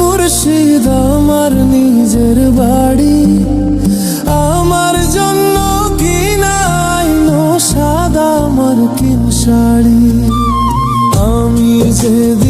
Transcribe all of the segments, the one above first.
মুর্শিদ আমার নিজের বাড়ি। আমার জন্য কি নাই সাদা আমার কিন শাড়ি। আমি যেদিন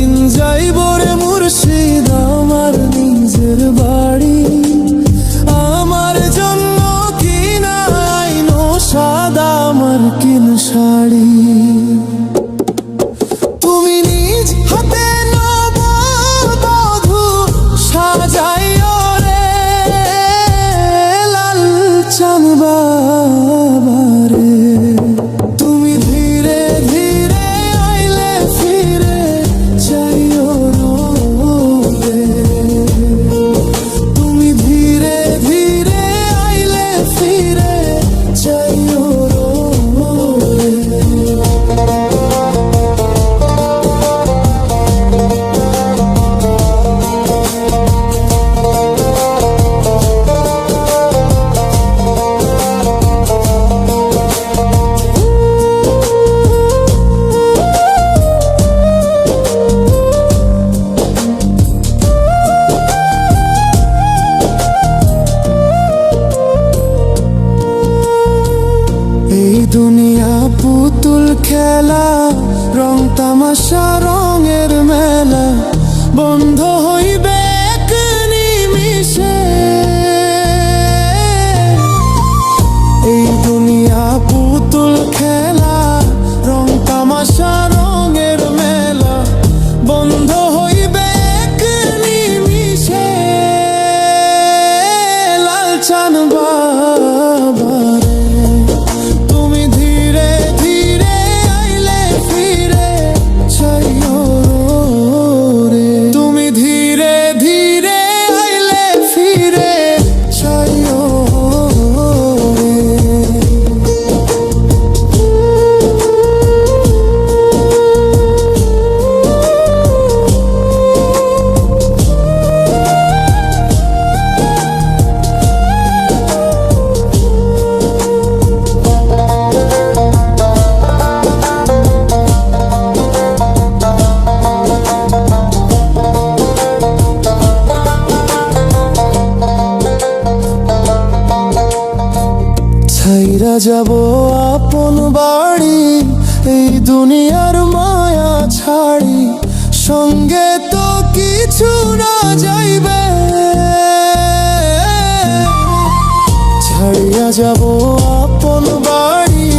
তামাশা রঙের মেলা বন্ধ হইবে নিমিষে এই দুনিয়া পুতুল খেলা, রং তামাশা রঙের মেলা বন্ধ হইবে এক নিমিষে লালচান ফিরা যাব আপন বাড়ি, এই দুনিয়ার মায়া ছাড়ি। সঙ্গে তো কিছু না যাইবে। ছাড়িয়া যাব আপন বাড়ি,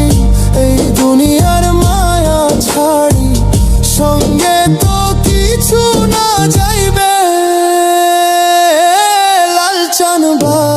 এই দুনিয়ার মায়া ছাড়ি। সঙ্গে তো কিছু না যাইবে। লাল বা